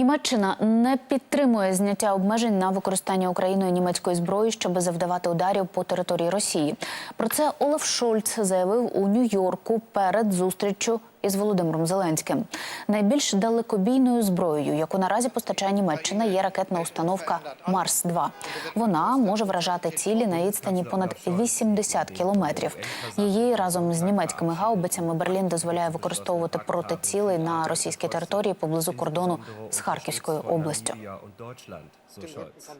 Німеччина не підтримує зняття обмежень на використання Україною німецької зброї, щоб завдавати ударів по території Росії. Про це Олаф Шольц заявив у Нью-Йорку перед зустріччю із Володимиром Зеленським. Найбільш далекобійною зброєю, яку наразі постачає Німеччина, є ракетна установка Марс 2 Вона може вражати цілі на відстані понад 80 кілометрів. Її разом з німецькими гаубицями Берлін дозволяє використовувати проти цілей на російській території поблизу кордону з Харківською областю.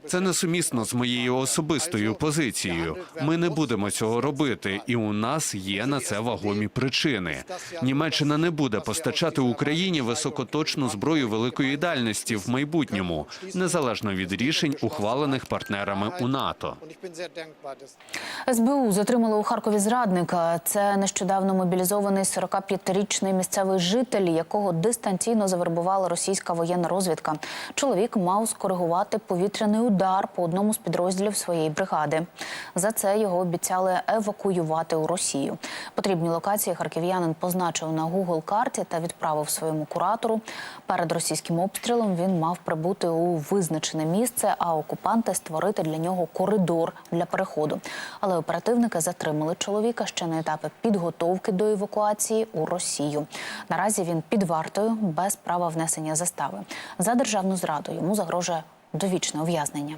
Це несумісно з моєю особистою позицією. Ми не будемо цього робити, і у нас є на це вагомі причини. Німеччина не буде постачати Україні високоточну зброю великої дальності в майбутньому, незалежно від рішень, ухвалених партнерами у НАТО. СБУ затримали у Харкові зрадника. Це нещодавно мобілізований 45-річний місцевий житель, якого дистанційно завербувала російська воєнна розвідка. Чоловік мав скоригувати повітряний удар по одному з підрозділів своєї бригади. За це його обіцяли евакуювати у Росію. Потрібні локації харків'янин позначив на Google карті та відправив своєму куратору. Перед російським обстрілом він мав прибути у визначене місце, а окупанти створити для нього коридор для переходу. Але оперативники затримали чоловіка ще на етапі підготовки до евакуації у Росію. Наразі він під вартою без права внесення застави. За державну зраду йому загрожує довічне ув'язнення.